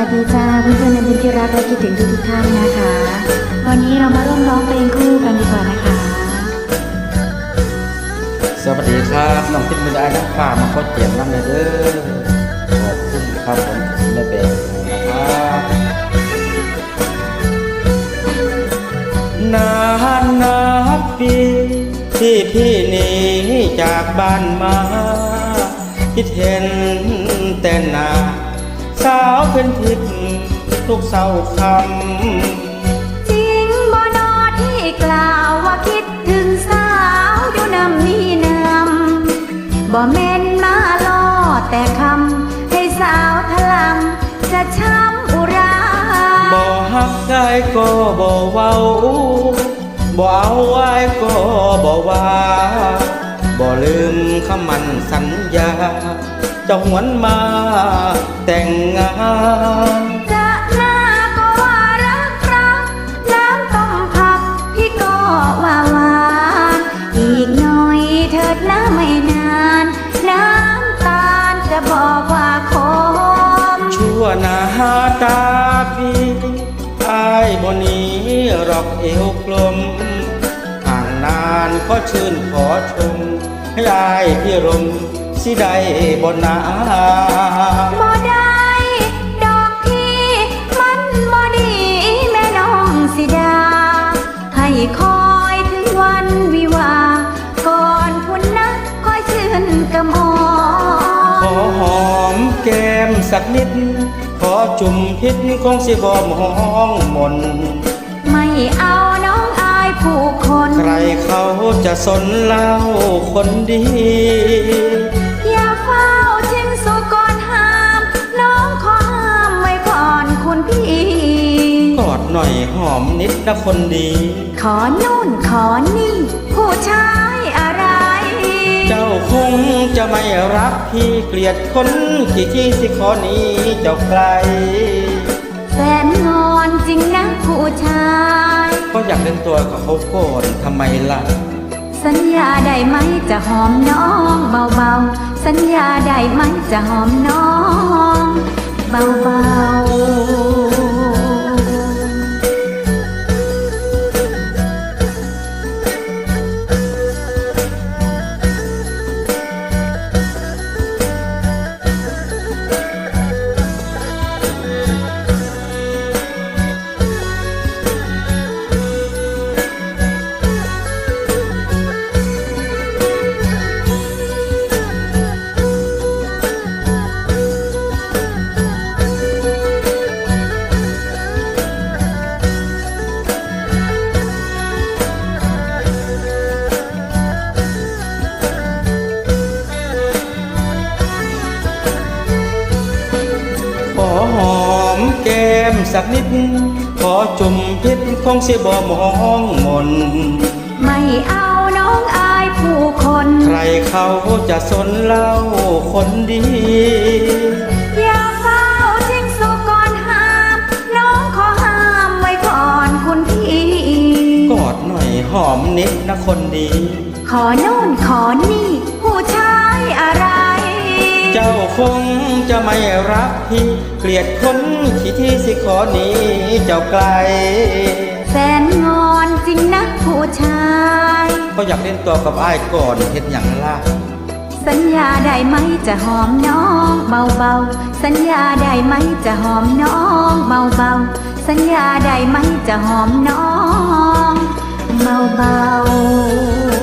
วัสดีจ้าเพื่อนๆในพื้นที่รักและคิดถึงทุกๆท่านนะคะ วันนี้เรามาร่วมร้องเพลงคู่กันดีกว่านะคะ สวัสดีครับน้องพิษมือได้นักฝ่ามาโคตรเจียมนั่นเลยเด้อขอบคุณครับผมไม่เป็นนะครับนานนับปีที่พี่หนีจากบ้านมา คิดเห็นแต่นา สาวเป็นทิพทุกเศร้าคำ จริงบ่นอที่กล่าวว่าคิดถึงสาวอยู่นำนี่นำบ่เม่นมาล่อแต่คำให้สาวทะลำจะช้ำอุราบ่ฮักได้ก็บ่เว้าบ่เอาไว้ก็บ่ว่า บ่ลืมคำมันสัญญา จะหวนมาแต่งงานจะหน้าก็ว่ารักรักน้ำต้มผักพี่ก็ว่าหวานอีกหน่อยเถิดนะไม่นาน น้ำตาลจะบอกว่าขมชั่วหน้าตาพี่อายบ่หนี้รอกเอวกลมห่างนานก็ชื่นขอชมให้อายพี่รม สิได้บ่นาบ่ได้ดอกที่มันบ่ดีแม่น้องสิดา ให้คอยถึงวันวิวาห์ก่อนพุ่นนะคอยชื่นกระหมอขอหอมแก้มสักนิด ขอจุ่มพิษคงสิบ่มองมน ไม่เอาน้องอายผู้คน ใครเขาจะสนเล่าคนดี น่อยหอมนิดนะคนดีขอนู่นขอนี่ ผู้ชายอะไร เจ้าคงจะไม่รักพี่เกลียดคนที่ที่สิขอหนี้เจ้าไกลแฟนงอนจริงนะผู้ชายก็อยากเล่นตัวกับเขาก่อนทำไมล่ะ สัญญาได้ไหมจะหอมน้องเบาๆ สัญญาได้ไหมจะหอมน้อง เบาๆ สักนิด ขอจุ่มพิษคงสิบ่มองมน ไม่เอาน้องอายผู้คน ใครเขาจะสนเล่าคนดี อย่าเฝ้าทิ้งสุก่อนห้าม น้องขอห้ามไว้ก่อนคุณพี่ กอดหน่อยหอมนิดนะคนดี ขอโน่นขอนี่ผู้ชายอะไร เจ้าคงจะไม่รักพี่ เกลียดคนที่ที่สิขอหนี้เจ้าไกล แฟนงอนจริงนะผู้ชายก็อยากเล่นตัวกับอ้ายก่อนเห็นอย่างล่ะสัญญาได้ไหมจะหอมน้องเบาๆ สัญญาได้ไหมจะหอมน้องเบาๆ สัญญาได้ไหมจะหอมน้องเบาๆ